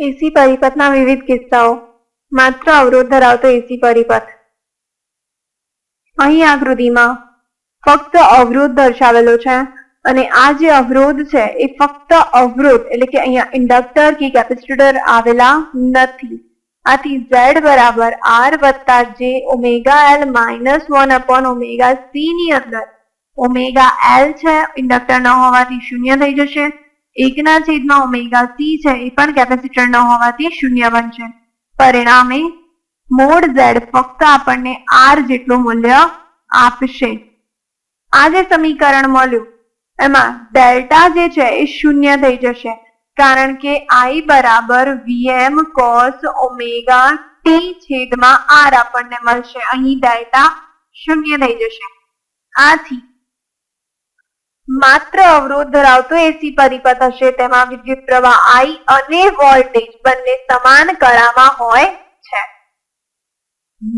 એસી પરિપથના વિવિધ કિસ્સાઓ. માત્ર અવરોધ ધરાવતો એસી પરિપથ. અહીં આકૃતિમાં ફક્ત અવરોધ દર્શાવેલો છે અને આ જે અવરોધ છે એ ફક્ત અવરોધ એટલે કે અહીંયા ઇન્ડક્ટર કે કેપેસિટર આવેલા નથી. આથી ઝેડ બરાબર આર વત્તા જે omega L minus one upon omega C ની અંદર. ઓમેગા એલ છે, ઇન્ડક્ટર ન હોવાથી શૂન્ય થઈ જશે. એકના છેદમાં ઓમેગા સી છે, એ પણ કેપેસિટર ન હોવાથી શૂન્ય બનશે. પરિણામે મોડ ઝેડ ફક્ત આપણને આર જેટલું મૂલ્ય આપશે. આ જે સમીકરણ મળ્યું, એમાં ડેલ્ટા જે છે એ શૂન્ય થઈ જશે, કારણ કે i બરાબર vm cos ઓમેગા t છેદમાં r આપણને મળશે. અહીં ડેલ્ટા શૂન્ય થઈ જશે. આથી માત્ર અવરોધ ધરાવતો એસી પરિપથ હશે. તેમાં વિદ્યુત પ્રવાહ I અને વોલ્ટેજ બંને સમાન કળામાં હોય છે.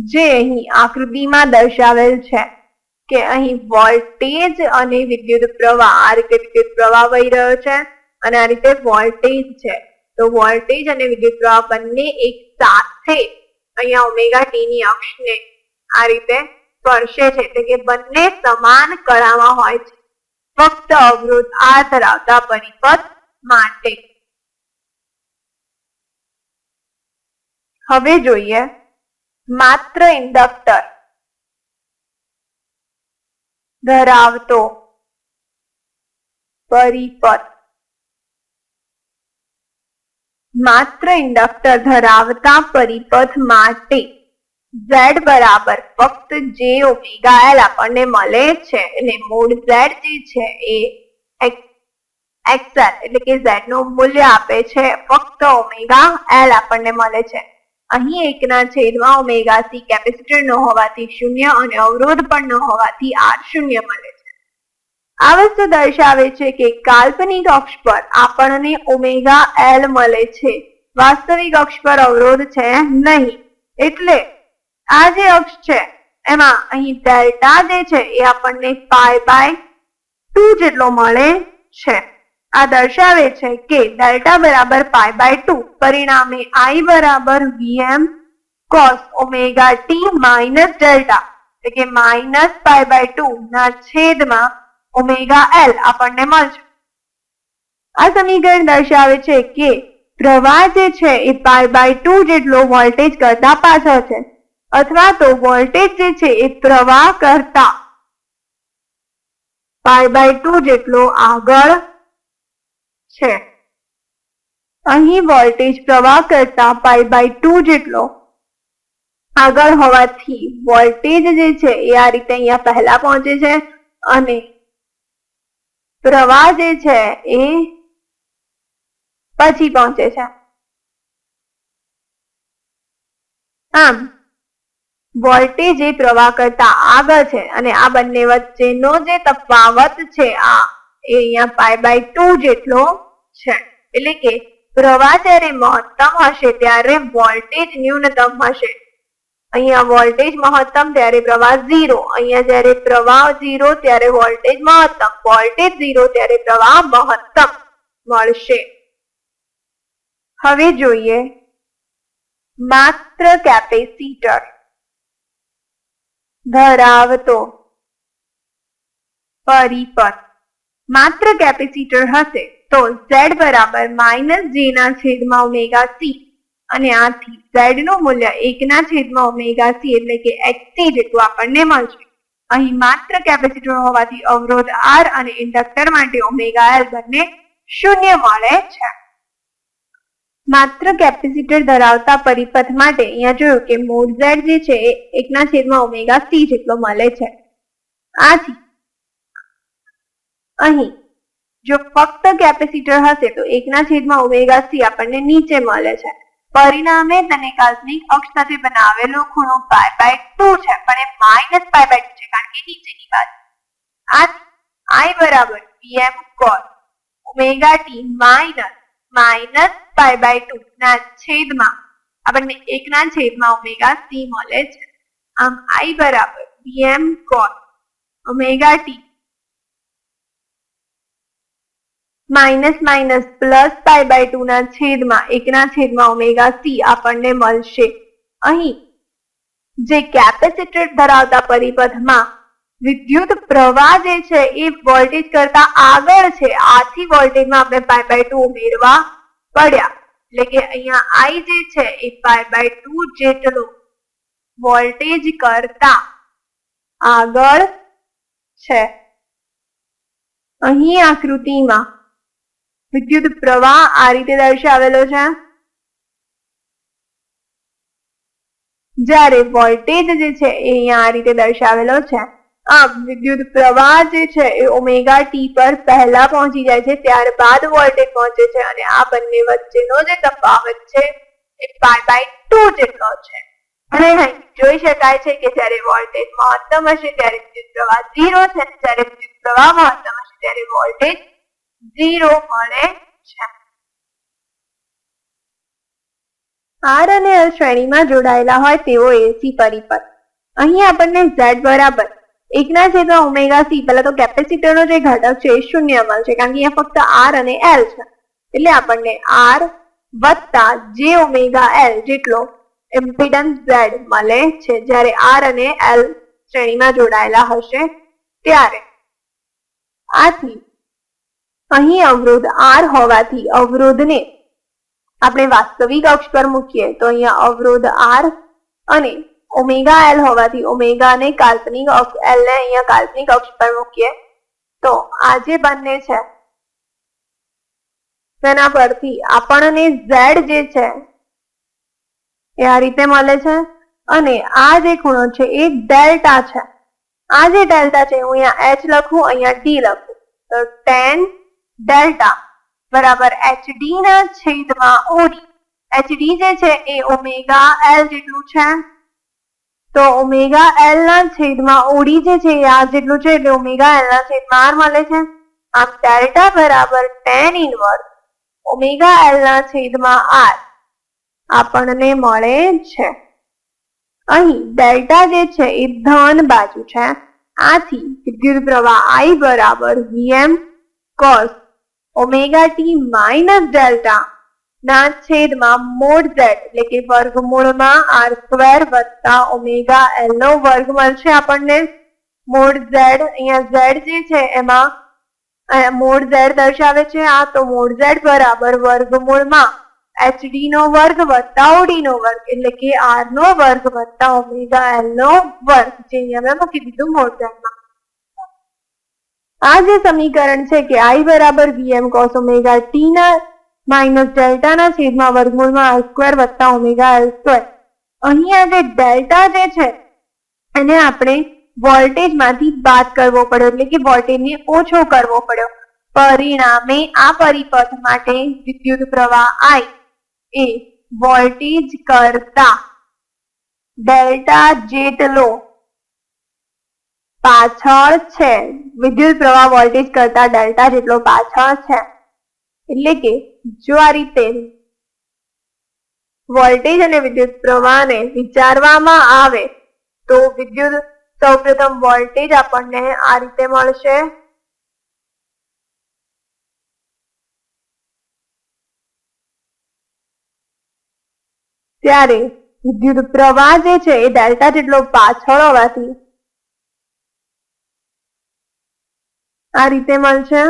જે અહીં આકૃતિમાં દર્શાવેલ છે કે અહીં વોલ્ટેજ અને વિદ્યુત પ્રવાહ આ રીતે વિદ્યુત પ્રવાહ વહી રહ્યો છે અને આ રીતે વોલ્ટેજ છે. તો વોલ્ટેજ અને વિદ્યુત પ્રવાહ બંને એક સાથે અહીંયા ઓમેગા ટી ની અક્ષને આ રીતે સ્પર્શે છે. એટલે કે બંને સમાન કળામાં હોય છે. ફક્ત અવરોધ આ ધરાવતા પરિપથ માટે હવે જોઈએ માત્ર ઇન્ડક્ટર ધરાવતો પરિપથ માત્ર ઇન્ડક્ટર ધરાવતા પરિપથ માટે z બરાબર. ફક્ત j ઓમેગા એલ આપણને મળે છે એટલે મૂળ z જે છે એ એક્સએલ એટલે કે z નું મૂલ્ય આપે છે. ફક્ત ઓમેગા એલ આપણને મળે છે. અહીં એકના છેદમાં ઓમેગા સી કેપેસિટર ન હોવાથી શૂન્ય અને અવરોધ પણ ન હોવાથી આર શૂન્ય મળે છે. આ વસ્તુ દર્શાવે છે કે કાલ્પનિક અક્ષ પર આપણને ઓમેગા એલ મળે છે. વાસ્તવિક અક્ષ પર અવરોધ છે નહીં. એટલે આ જે અક્ષ છે, એમાં અહીં ડેલ્ટા જે છે, એ આપણને પાય બાય ટુ જેટલો મળે છે. આ દર્શાવે છે કે ડેલ્ટા બરાબર પાય બાય ટુ પરિણામે આઈ બરાબર VM cos omega T minus delta એટલે કે માઇનસ પાય બાય ટુ ના છેદમાં ઓમેગા એલ આપણને મળશે. આ સમીકરણ દર્શાવે છે કે પ્રવાહ જે છે, એ પાય બાય ટુ જેટલો વોલ્ટેજ કરતા પાછળ છે. અથવા તો વોલ્ટેજ જે છે એ પ્રવાહ કરતા પાય બાય ટુ જેટલો આગળ છે. અહીં વોલ્ટેજ પ્રવાહ કરતા પાઈ બાય ટુ જેટલો આગળ હોવાથી વોલ્ટેજ જે છે એ આ રીતે અહીંયા પહેલા પહોંચે છે અને પ્રવાહ જે છે એ પછી પહોંચે છે. આમ વોલ્ટેજ એ પ્રવાહ કરતા આગળ છે અને આ બંને વચ્ચેનો જે તફાવત છે, આ એ અહીંયા પાય બાય ટુ જેટલો છે. એટલે કે પ્રવાહ જ્યારે મહત્તમ હશે ત્યારે વોલ્ટેજ ન્યૂનતમ હશે. અહીંયા વોલ્ટેજ મહત્તમ ત્યારે પ્રવાહ ઝીરો અહીંયા જ્યારે પ્રવાહ ઝીરો ત્યારે વોલ્ટેજ મહત્તમ, વોલ્ટેજ ઝીરો ત્યારે પ્રવાહ મહત્તમ મળશે. હવે જોઈએ માત્ર કેપેસિટર. ધરાવતો. પરિપથ માત્ર કેપેસિટર હશે તો z બરાબર માઇનસ જે ના છેદમાં ઓમેગા સી અને આથી z નું મૂલ્ય એકના છેદમાં ઓમેગા સી એટલે કે xc જેટલું આપણને મળશે. અહીં માત્ર કેપેસિટર હોવાથી અવરોધ r અને ઇન્ડક્ટર માટે ઓમેગા એલ બંને શૂન્ય મળે છે. માત્ર કેપેસિટર ધરાવતા પરિપથ માટે અહીંયા જોયું કે મોડ ઝેડ જે છે એ એકના છેદમાં ઓમેગા સી જેટલો મળે છે. આથી અહીં જો ફક્ત કેપેસિટર હશે તો એકના છેદમાં ઓમેગા સી આપણને નીચે મળે છે. પરિણામે તેને કાલ્પનિક અક્ષ સાથે બનાવેલો ખૂણો પાય બાય ટુ છે, પણ એ માઇનસ પાય બાય ટુ છે કારણ કે નીચેની બાજુ આથી આઈ બરાબર PM cos omega T minus minus pi by two ના છેદમાં. આપણને એકના છેદમાં ઓમેગા સી મળે છે. આમ આઈ બરાબર pm cos omega T minus minus plus pi by two ના છેદમાં એકના છેદમાં ઓમેગા સી આપણને મળશે. અહીં જે કેપેસિટર ધરાવતા પરિપથમાં વિદ્યુત પ્રવાહ જે છે એ વોલ્ટેજ કરતા આગળ છે. આથી વોલ્ટેજમાં આપણે પાઈ બાય ટુ ઉમેરવા પડ્યા. એટલે કે અહીંયા આઈ જે છે એ પાઈ બાય ટુ જેટલો વોલ્ટેજ કરતા આગળ છે. અહીં આકૃતિમાં વિદ્યુત પ્રવાહ આ રીતે દર્શાવેલો છે. જ્યારે વોલ્ટેજ જે છે એ અહીંયા આ રીતે દર્શાવેલો છે. આમ વિદ્યુત પ્રવાહ જે છે એ ઓમેગા ટી પર પહેલા પહોંચી જાય છે, ત્યારબાદ વોલ્ટેજ પહોંચે છે અને આ બંને વચ્ચેનો જે તફાવત છે એ પાઈ બાય ટુ જેટલો છે. અને જોઈ શકાય છે કે જ્યારે વોલ્ટેજ મહત્તમ હશે, ત્યારે વિદ્યુત પ્રવાહ ઝીરો છે જ્યારે વિદ્યુત પ્રવાહ મહત્તમ હશે, ત્યારે વોલ્ટેજ ઝીરો મળે છે. આર અને એલ શ્રેણીમાં જોડાયેલા હોય તેવો એસી પરિપથ. અહીં આપણને ઝેડ બરાબર એકના છેદમાં ઓમેગા સી પહેલા તો કેપેસિટરનો જે ઘટક છે એ શૂન્ય મળશે કારણ કે અહીંયા ફક્ત આર અને એલ છે. એટલે આપણને આર વત્તા જે ઓમેગા એલ જેટલો ઇમ્પિડન્સ ઝેડ મળે છે, જ્યારે આર અને એલ શ્રેણીમાં જોડાયેલા હશે ત્યારે. આથી અહીં અવરોધ આર હોવાથી અવરોધને આપણે વાસ્તવિક અક્ષ પર મૂકીએ તો અહીંયા અવરોધ આર અને ઓમેગા એલ હોવાથી ઓમેગા ને કાલ્પનિક અક્ષ એલ ને અહીંયા કાલ્પનિક અક્ષ પર મૂકીએ. તો આ જે બંને છે, તેના પરથી આપણને ઝેડ જે છે, એ આ રીતે મળે છે. અને આ જે ખૂણો છે, એ ડેલ્ટા છે. આ જે ડેલ્ટા છે, હું અહીંયા એચ લખું, અહીંયા ડી લખું. તો ટેન ડેલ્ટા બરાબર એચડી ના છેદમાં ઓડી એચડી જે છે, એ ઓમેગા એલ જેટલું છે. તો ઓમેગા એલ ના છેદમાં ઓડી જે છે આ જેટલું છે, એટલે ઓમેગા એલ ના છેદમાં આર મળે છે. આમ ડેલ્ટા બરાબર ટેન ઇનવર્સ ઓમેગા એલ ના છેદમાં આર આપણને મળે છે. અહીં ડેલ્ટા જે છે, એ ધન બાજુ છે. આથી વિદ્યુત પ્રવાહ આઈ બરાબર VM cos omega T minus delta ના છેદમાં મોડ ઝેડ એટલે કે વર્ગમૂળમાં આર સ્ક્વેર વત્તા ઓમેગા એલ નો વર્ગ મળશે આપણને. મોડ ઝેડ અહીંયા ઝેડ જે છે એમાં મોડ ઝેડ દર્શાવે છે આ, તો મોડ ઝેડ બરાબર વર્ગમૂળમાં એચડી નો વર્ગ વત્તા ઓડી નો વર્ગ, એટલે કે આર નો વર્ગ વત્તા ઓમેગા એલ નો વર્ગ, જે અહીંયા મેં મૂકી દીધું મોડ ઝેડમાં આ જે સમીકરણ છે કે આઈ બરાબર વીએમ કોસ ઓમેગા ટી ના માઇનસ ડેલ્ટાના છેદમાં વર્ગમૂળમાં આર સ્ક્વેર વત્તા ઓમેગા એલ સ્ક્વેર. અહીંયા જે ડેલ્ટા જે છે, એને આપણે વોલ્ટેજમાંથી બાદ કરવો પડ્યો, એટલે કે વોલ્ટેજને ઓછો કરવો પડ્યો. પરિણામે આ પરિપથ માટે વિદ્યુત પ્રવાહ આઈ એ વોલ્ટેજ કરતા ડેલ્ટા જેટલો પાછળ છે. વિદ્યુત પ્રવાહ વોલ્ટેજ કરતા ડેલ્ટા જેટલો પાછળ છે. એટલે કે જો આ રીતે વોલ્ટેજ અને વિદ્યુત પ્રવાહને વિચારવામાં આવે તો વિદ્યુત સૌપ્રથમ વોલ્ટેજ આપણને આ રીતે મળશે. ત્યારે વિદ્યુત પ્રવાહ જે છે એ ડેલ્ટા જેટલો પાછળ હોવાથી આ રીતે મળશે.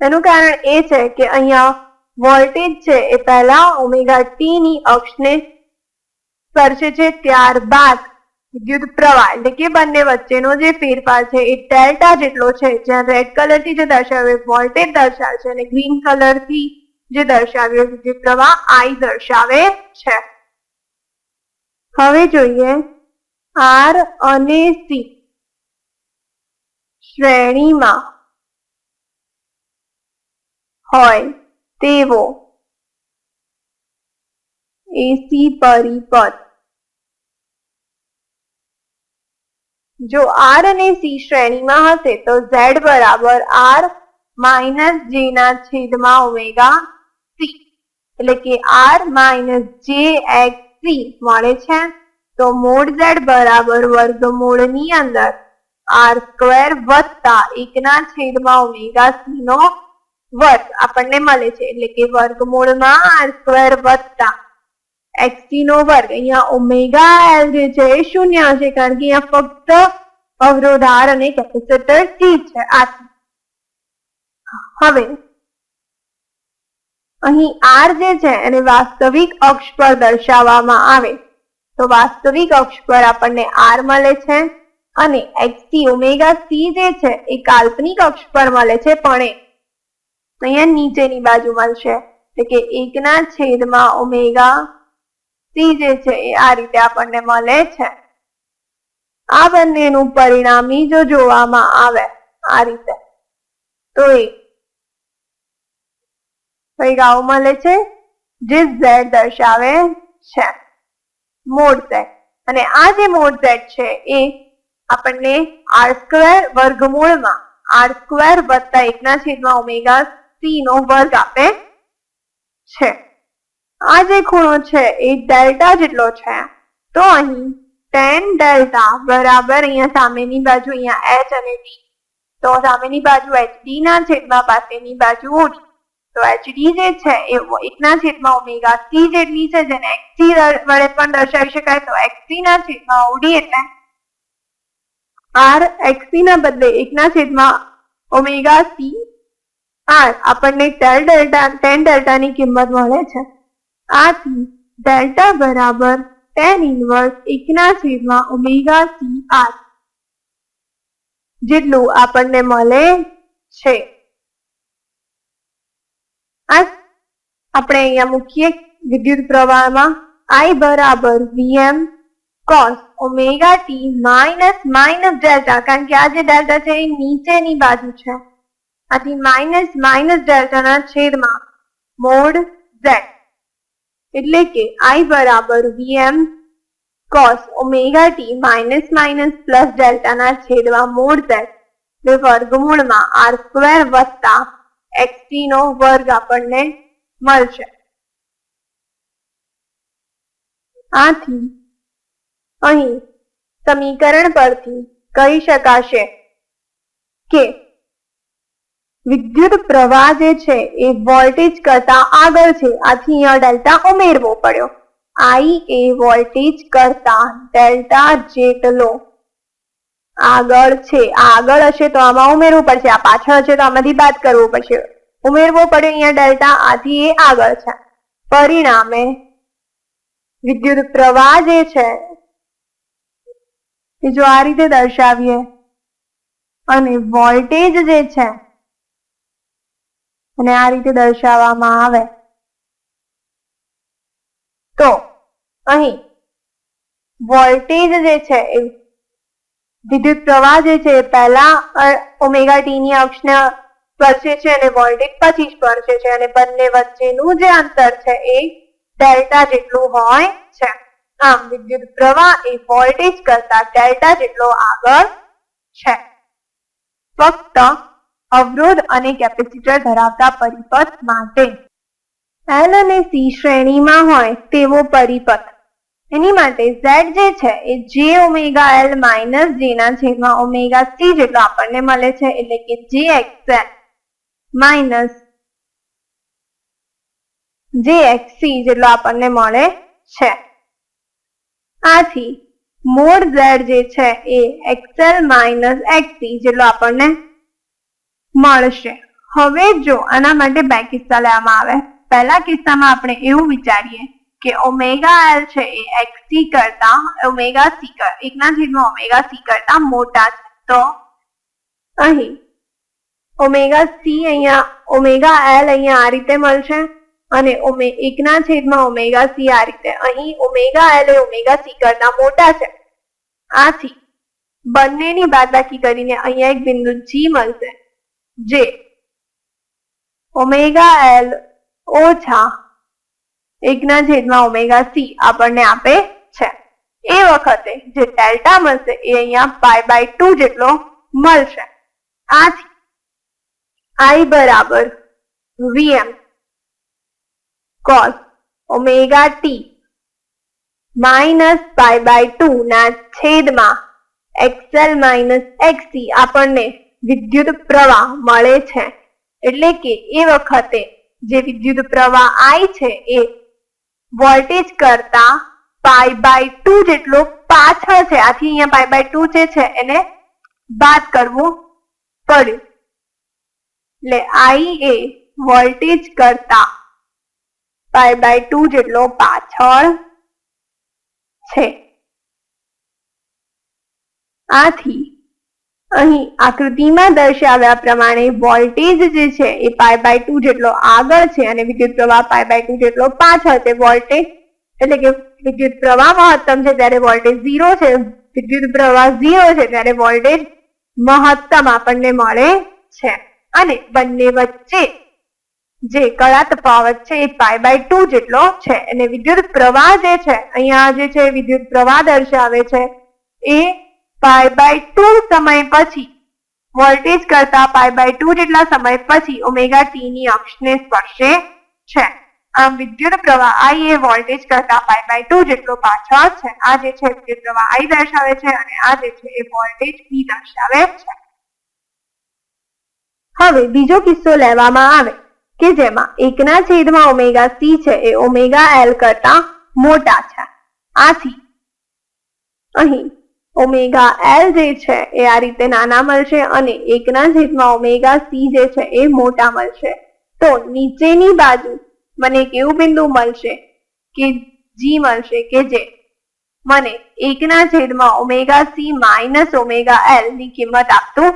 એનું કારણ એ છે કે અહીંયા વોલ્ટેજ છે એ પહેલા ઓમેગા ટી ની અક્ષને સ્પર્શે છે ત્યારબાદ વિદ્યુત પ્રવાહ એટલે કે બંને વચ્ચેનો જે ફેરફાર છે એ ડેલ્ટા જેટલો છે, જ્યાં રેડ કલરથી જે દર્શાવે વોલ્ટેજ દર્શાવે છે અને ગ્રીન કલરથી જે દર્શાવ્યો વિદ્યુત પ્રવાહ આઈ દર્શાવે છે. હવે જોઈએ આર અને સી શ્રેણીમાં. હોય તેવો એસી પરિપથ. જો આર અને સી શ્રેણીમાં હશે તો ઝેડ બરાબર આર માઇનસ જે ના છેદમાં ઓમેગા સી એટલે કે R minus J X C મળે છે? તો મોડ ઝેડ બરાબર વર્ગમૂળની અંદર આર સ્ક્વેર વત્તા એકના છેદમાં ઓમેગા સી નો વર્ગ આપણને મળે છે. એટલે કે વર્ગમૂળમાં આર સ્ક્વેર વત્તા એક્સટી નો વર્ગ. અહીંયા ઓમેગા એલ જે છે એ શૂન્ય હશે કારણ કે અહીંયા ફક્ત અવરોધાર અને કેપેસિટર ટી છે. આ હવે અહીં આર જે છે એને વાસ્તવિક અક્ષ પર દર્શાવવામાં આવે. તો વાસ્તવિક અક્ષ પર આપણને આર મળે છે અને એક્સટી ઓમેગા સી જે છે એ કાલ્પનિક અક્ષ પર મળે છે. પણ અહીંયા નીચેની બાજુ મળશે એટલે કે એકના છેદમાં ઓમેગા સી જે છે એ આ રીતે આપણને મળે છે. આ બંનેનું પરિણામી જો જોવામાં આવે આ રીતે, તો એ ગાવ મળે છે જે ઝેડ દર્શાવે છે. Mod Z. અને આ જે મોડ ઝેડ છે એ આપણને આર સ્ક્વેર વર્ગમૂળમાં, આર સ્ક્વેર વત્તા એકના છેદમાં ઓમેગા સી નો વર્ગ આપે છે. આ જે ખૂણો છે એ ડેલ્ટા જેટલો છે. તો અહીં ટેન ડેલ્ટા બરાબર અહીંયા સામેની બાજુ અહીંયા એચ અને ડી તો સામેની બાજુ એચ ડી ના છેદમાં પાસેની બાજુ ઓડી તો એચડી જે છે એ એકના છેદમાં ઓમેગા સી જેટલી છે, જેને એક્સી વડે પણ દર્શાવી શકાય. તો એક્સી ના છેદમાં ઓડી એટલે આર એક્સી ના બદલે એકના છેદમાં ઓમેગા સી આર આપણને ટેલ ડેલ્ટા, ટેન ડેલ્ટાની કિંમત મળે છે. આથી ડેલ્ટા બરાબર ટેન ઇનવર્સ એકના છેદમાં ઓમેગા સી આર જેટલું આપણને મળે છે. આ આપણે અહીંયા મૂકીએ વિદ્યુત પ્રવાહમાં I બરાબર VM cos omega T minus minus delta, કારણ કે આ જે ડેલ્ટા છે એ નીચેની બાજુ છે. આથી માઇનસ માઇનસ ડેલ્ટાના છેદમાં મોડ ઝેડ એટલે કે I બરાબર VM cos omega T minus minus plus ડેલ્ટાના છેદમાં મોડ ઝેડ ને વર્ગમૂળમાં આર સ્ક્વેર વત્તા એક્સટી નો વર્ગ આપણને મળશે. આથી અહીં સમીકરણ પરથી કહી શકાશે કે વિદ્યુત પ્રવાહ જે છે એ વોલ્ટેજ કરતા આગળ છે. આથી અહીંયા ડેલ્ટા ઉમેરવો પડ્યો. આઈ એ વોલ્ટેજ કરતા ડેલ્ટા જેટલો આગળ છે. આ આગળ હશે તો આમાં ઉમેરવું પડશે. આ પાછળ હશે તો આમાંથી બાદ કરવું પડશે. ઉમેરવો પડે અહીંયા ડેલ્ટા, આથી એ આગળ છે. પરિણામે વિદ્યુત પ્રવાહ જે છે એ જો આ રીતે દર્શાવીએ અને વોલ્ટેજ જે છે અને આ રીતે દર્શાવવામાં આવે. તો અહીં વોલ્ટેજ જે છે એ વિદ્યુત પ્રવાહ જે છે પહેલા ઓમેગા ટી ની અક્ષને સ્પર્શે છે અને વોલ્ટેજ પછી સ્પર્શે છે અને બંને વચ્ચેનું જે અંતર છે એ ડેલ્ટા જેટલું હોય છે. આમ વિદ્યુત પ્રવાહ એ વોલ્ટેજ કરતા ડેલ્ટા જેટલો આગળ છે. ફક્ત અવરોધ અને કેપેસિટર ધરાવતા પરિપથ માટે. એલ અને સી શ્રેણીમાં હોય તેવો પરિપથ. એની માટે ઝેડ જે છે એ જે ઓમેગા એલ માઇનસ જે ના છેદમાં ઓમેગા સી જેટલો આપણને મળે છે, એટલે કે જે એક્સએલ માઇનસ જે એક્સી જેટલો આપણને મળે છે. આથી મોડ ઝેડ જે છે એ એક્સએલ માઇનસ એક્સી જેટલો આપણને મળશે. હવે જો આના માટે બે કિસ્સા લેવામાં આવે. પહેલા કિસ્સામાં આપણે એવું વિચારીએ કે ઓમેગા એલ છે એ એક્સી કરતા, ઓમેગા સી કર, એકના છેદમાં ઓમેગા સી કરતા મોટા છે. તો અહીં ઓમેગા સી અહીંયા, ઓમેગા એલ અહીંયા આ રીતે મળશે અને ઓમે, એકના છેદમાં ઓમેગા સી આ રીતે. અહીં ઓમેગા એલ એ ઓમેગા સી કરતા મોટા છે. આથી બંનેની બાદબાકી કરીને અહીંયા એક બિંદુ જી મળશે. જે ઓમેગા એલ ઓછા એકના છેદમાં ઓમેગા સી આપણને આપે છે. એ વખતે જે ડેલ્ટા મળશે એ અહીંયા પાય બાય ટુ જેટલો મળશે. આથી આઈ બરાબર VM cos omega T minus pi by two ના છેદમાં એક્સએલ માઇનસ એક્સી આપણને વિદ્યુત પ્રવાહ મળે છે. એટલે કે એ વખતે જે વિદ્યુત પ્રવાહ આય છે એ વોલ્ટેજ કરતા પાઈ બાય ટુ જેટલો પાછળ છે. આથી અહીંયા પાઈ બાય ટુ જે છે એને બાદ કરવું પડ્યું. એટલે આઈ એ વોલ્ટેજ કરતા પાઈ બાય ટુ જેટલો પાછળ છે. આથી અહીં આકૃતિમાં દર્શાવ્યા પ્રમાણે વોલ્ટેજ જે છે એ પાઈ બાય ટુ જેટલો આગળ છે અને વિદ્યુત પ્રવાહ પાઈ બાય ટુ જેટલો પાછળ છે. વોલ્ટેજ એટલે કે વિદ્યુત પ્રવાહ મહત્તમ છે ત્યારે વોલ્ટેજ ઝીરો છે. વિદ્યુત પ્રવાહ ઝીરો છે ત્યારે વોલ્ટેજ મહત્તમ આપણને મળે છે. અને બંને વચ્ચે જે કળા તફાવત છે એ પાઈ બાય ટુ જેટલો છે. અને વિદ્યુત પ્રવાહ જે છે, અહીંયા જે છે વિદ્યુત પ્રવાહ દર્શાવે છે એ પાઈ બાય ટુ સમય પછી. વોલ્ટેજ કરતા પાઈ બાય ટુ જેટલા સમય પછી ઓમેગા ટી ની અક્ષને સ્પર્શે છે. આમ વિદ્યુત પ્રવાહ આઈ એ વોલ્ટેજ કરતા પાઈ બાય ટુ જેટલો પાછળ છે. આ જે છે, વિદ્યુત પ્રવાહ આઈ દર્શાવે છે અને આ જે છે એ વોલ્ટેજ વી દર્શાવે છે. હવે બીજો કિસ્સો લેવામાં આવે કે જેમાં એકના છેદમાં ઓમેગા સી છે એ ઓમેગા એલ કરતા મોટા છે. આથી અહીં ઓમેગા એલ જે છે એ આ રીતે નાના મળશે અને એકના છેદમાં ઓમેગા સી જે છે એ મોટા મળશે. તો નીચેની બાજુ મને કેવું બિંદુ મળશે? કે જી મળશે કે જે મને એકના છેદમાં ઓમેગા સી માઇનસ ઓમેગા એલની કિંમત આપતું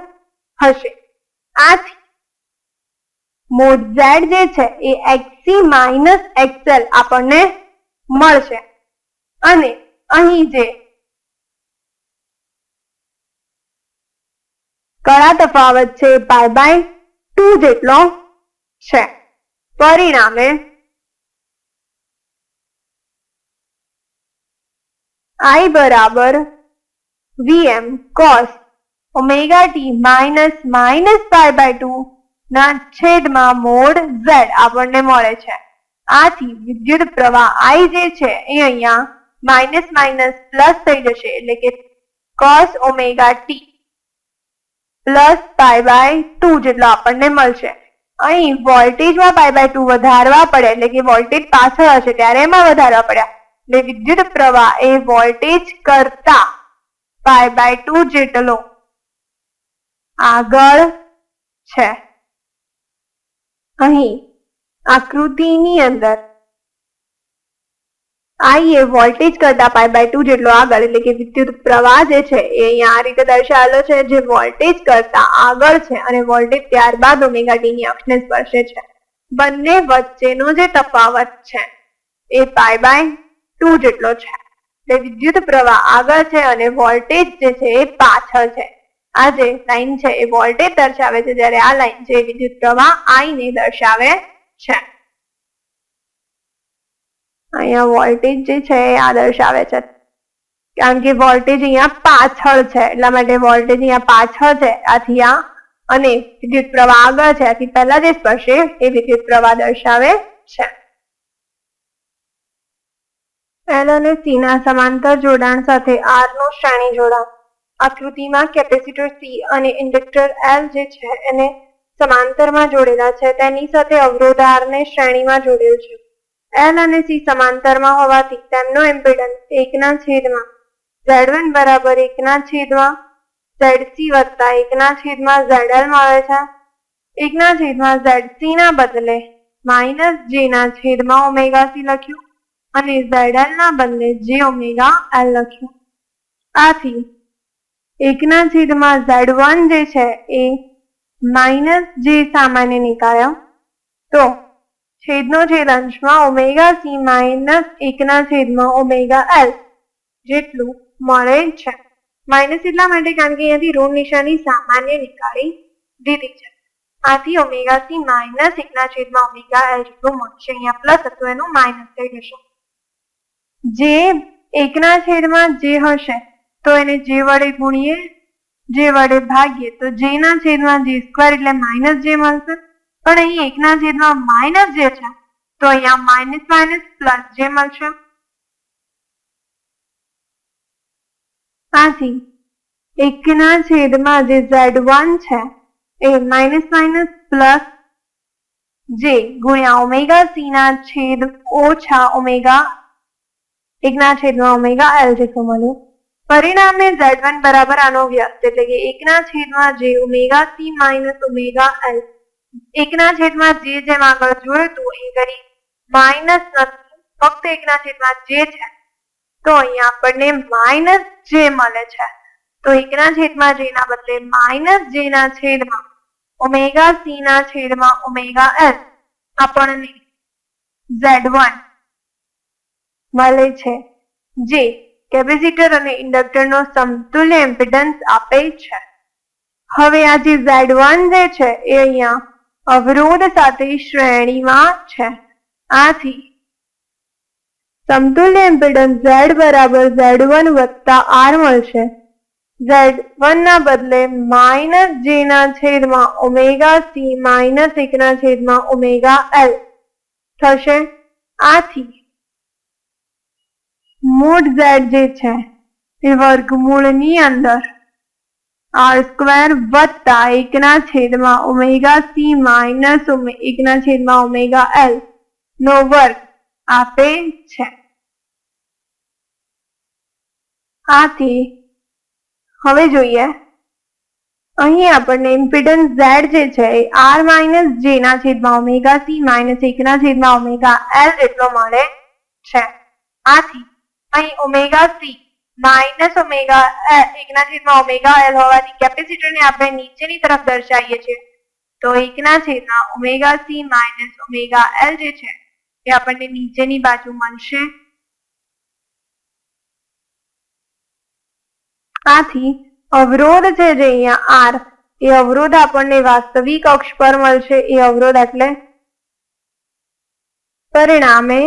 હશે. આથી મોડ ઝેડ જે છે એ એક્સી માઇનસ એક્સએલ આપણને મળશે. અને અહીં જે કળા તફાવત છે. પાય બાય ટુ જેટલો છે. પરિણામે આઈ બરાબર VM cos omega T minus minus pi by two ના છેદમાં મોડ ઝેડ આપણને મળે છે. આથી વિદ્યુત પ્રવાહ આઈ જે છે એ અહીંયા માઇનસ માઇનસ પ્લસ થઈ જશે. એટલે કે cos omega T plus pi by two જેટલો આપણને મળશે. અહીં વોલ્ટેજમાં પાઈ બાય ટુ વધારવા પડે, એટલે કે વોલ્ટેજ પાછળ હશે ત્યારે એમાં વધારવા પડ્યા એટલે વિદ્યુત પ્રવાહ એ વોલ્ટેજ કરતા પાઈ બાય ટુ જેટલો આગળ છે. અહીં આકૃતિની અંદર આઈ એ વોલ્ટેજ કરતા પાઈ બાય ટુ જેટલો આગળ, એટલે કે વિદ્યુત પ્રવાહ જે છે, એ અહીંયા આ રીતે દર્શાવેલો છે, જે વોલ્ટેજ કરતા આગળ છે અને વોલ્ટેજ ત્યારબાદ ઓમેગા ટી ની અક્ષને સ્પર્શે છે. બંને વચ્ચેનો જે તફાવત છે, એ પાઈ બાય ટુ જેટલો છે. એટલે વિદ્યુત પ્રવાહ આગળ છે અને વોલ્ટેજ જે છે, એ પાછળ છે. આ જે લાઈન છે, એ વોલ્ટેજ દર્શાવે છે, જ્યારે આ લાઈન છે વિદ્યુત પ્રવાહ આઈ ને દર્શાવે છે. અહીંયા વોલ્ટેજ જે છે એ આ દર્શાવે છે. કારણ કે વોલ્ટેજ અહીંયા પાછળ છે, એટલા માટે વોલ્ટેજ અહીંયા પાછળ છે, આથી આ અને વિદ્યુત પ્રવાહ આગળ છે, આથી પહેલા જે સ્પર્શે એ વિદ્યુત પ્રવાહ દર્શાવે છે. એલ અને સી ના સમાંતર જોડાણ સાથે આરનું શ્રેણી જોડાણ. આકૃતિમાં કેપેસિટર સી અને ઇન્ડક્ટર એલ જે છે એને સમાંતરમાં જોડેલા છે, તેની સાથે અવરોધ આર ને શ્રેણીમાં જોડેલ છે. એલ અને સી સમાંતરમાં હોવાથી તેમનો ઇમ્પિડન્સ એકના છેદમાં ઝેડ બરાબર એકના છેદમાં ઝેડ વત્તા એકના છેદમાં ઝેડ મળે છે. એકના છેદમાં ઝેડ ના બદલે માઇનસ જે ના છેદમાં ઓમેગા સી લખ્યું અને ઝેડ ના બદલે જે ઓમેગા એલ લખ્યું. આથી એકના છેદમાં ઝેડ વન જે છે એ માઇનસ જે સામાન્ય નીકાળ્યો તો છેદનો છેદ અંશમાં ઓમેગા સી માઇનસ એકના છેદમાં ઓમેગા એલ જેટલું મળે છે. માઇનસ એટલા માટે કારણ કે અહીંયાથી ઋણ નિશાની સામાન્ય નીકાળી દીધી છે. આથી ઓમેગા સી માઇનસ એકના છેદમાં ઓમેગા એલ જેટલું મળશે અહીંયા પ્લસ હતું, એનું માઇનસ થઈ જશે. જે એકના છેદમાં જે હશે, તો એને જે વડે ગુણીએ, જે વડે ભાગીએ, તો જેના છેદમાં જે સ્ક્વેર એટલે માઇનસ જે મળશે પણ અહીં એકના છેદમાં માઇનસ જે છે, તો અહીંયા માઇનસ માઇનસ પ્લસ જે મળશે? આથી એકના છેદમાં જે ઝેડ વન છે, એ માઇનસ માઇનસ પ્લસ જે ગુણ્યા ઓમેગા સી ના છેદ ઓછા ઓમેગા એકના છેદમાં ઓમેગા એલ જેટલું મળ્યું. પરિણામે ઝેડ વન બરાબર આનો વ્યસ્ત, એટલે કે એકના છેદમાં જે omega C minus omega L એકના છેદમાં જે જેમ આગળ જોયું હતું એ કરી માઇનસ નથી, ફક્ત એકના છેદમાં જે છે. તો અહીંયા આપણને માઇનસ જે મળે છે. તો એકના છેદમાં જે ના બદલે માઇનસ જે ના છેદમાં ઓમેગા સી ના છેદમાં ઓમેગા એસ આપણને ઝેડ વન મળે છે, જે કેપેસિટર અને ઇન્ડક્ટરનો સમતુલ્ય ઇમ્પિડન્સ આપે છે. હવે આ જે ઝેડ વન જે છે, એ અહીંયા અવરોધ સાથે શ્રેણીમાં છે. આથી સમતુલ્ય ઇમ્પિડન્સ ઝેડ બરાબર ઝેડ વન વત્તા આર મળશે. ઝેડ વન ના બદલે માઇનસ જે ના છેદમાં ઓમેગા સી માઇનસ એક ના છેદમાં ઓમેગા એલ થશે. આથી મૂળ ઝેડ જે છે, એ વર્ગમૂળની અંદર આર સ્ક્વેર વત્તા એકના છેદમાં ઓમેગા સી માઇનસ એકના છેદમાં ઓમેગા એલ નો વર્ગ આપે છે. આથી હવે જોઈએ. અહીં આપણને ઇમ્પિડન્સ ઝેડ જે છે એ આર માઇનસ જે ના છેદમાં ઓમેગા સી માઇનસ એકના છેદમાં ઓમેગા એલ એટલો મળે છે. આથી અહીં ઓમેગા સી માઇનસ ઓમેગા એકના છેદમાં ઓમેગા એલ હોવાથી કેપેસિટરને આપણે નીચેની તરફ દર્શાવીએ છીએ. તો એકના છેદમાં omega C minus omega L જે છે, એ આપણને નીચેની બાજુ મળશે. આથી અવરોધ છે જે અહીંયા આર, એ અવરોધ આપણને વાસ્તવિક અક્ષ પર મળશે. એ અવરોધ એટલે પરિણામે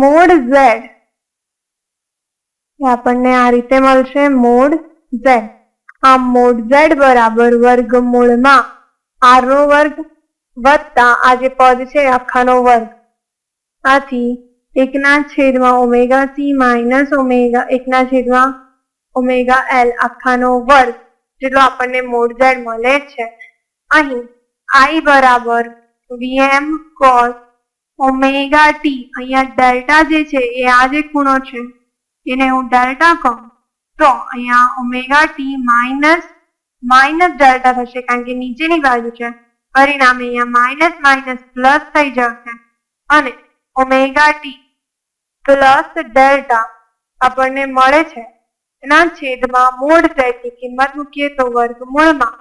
મોડ ઝેડ આપણને આ રીતે મળશે મોડ ઝેડ આ મોડ ઝેડ બરાબર વર્ગમૂળમાં આર નો વર્ગ વત્તા આ જે પદ છે, આખાનો વર્ગ. આથી એકના છેદમાં ઓમેગા સી માઇનસ ઓમેગા, એકના છેદમાં ઓમેગા એલ આખાનો વર્ગ, જેટલો આપણને મોડ ઝેડ મળે છે. અહીં આઈ બરાબર વીએમ કોસ ઓમેગા ટી, અહીંયા ડેલ્ટા જે છે એ આ જે ખૂણો છે, એને હું ડેલ્ટા કહું, તો અહીંયા omega T minus minus delta થશે કારણ કે નીચેની બાજુ છે, પરિણામે અહીંયા માઇનસ માઇનસ પ્લસ થઈ જશે. અને ઓમેગા ટી પ્લસ ડેલ્ટા આપણને મળે છે, એના છેદમાં મૂળ સેટની કિંમત મૂકીએ તો વર્ગમૂળમાં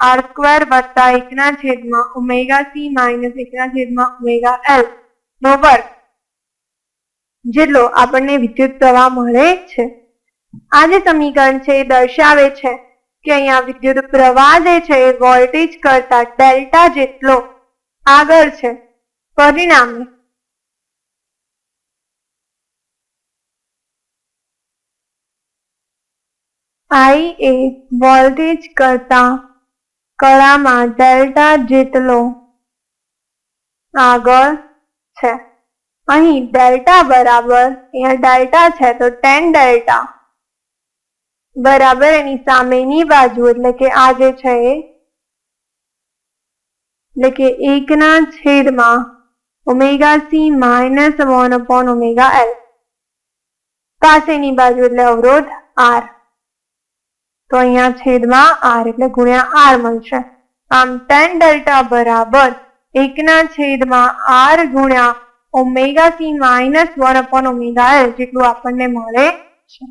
આર સ્ક્વેર વત્તા એકના છેદમાં ઓમેગા સી માઇનસ એકના છેદમાં ઓમેગા એલ. નો વર્ગ. જેટલો આપણને વિદ્યુત પ્રવાહ મળે છે. આ જે સમીકરણ છે એ દર્શાવે છે કે અહીંયા વિદ્યુત પ્રવાહ જે છે એ વોલ્ટેજ કરતા ડેલ્ટા જેટલો આગળ છે. પરિણામે આઈ એ વોલ્ટેજ કરતા કળામાં ડેલ્ટા જેટલો આગળ છે. અહીં ડેલ્ટા બરાબર, અહીંયા ડેલ્ટા છે તો ટેન ડેલ્ટા. બરાબર એની સામેની બાજુ, એટલે કે આ જે છે એટલે કે એકના છેદમાં omega C minus one upon omega L. પાસેની બાજુ એટલે અવરોધ આર. તો અહીંયા છેદમાં આર એટલે ગુણ્યા આર મળશે. આમ ટેન ડેલ્ટા બરાબર એકના છેદમાં આર ગુણ્યા omega C minus one upon omega L જેટલું આપણને મળે છે.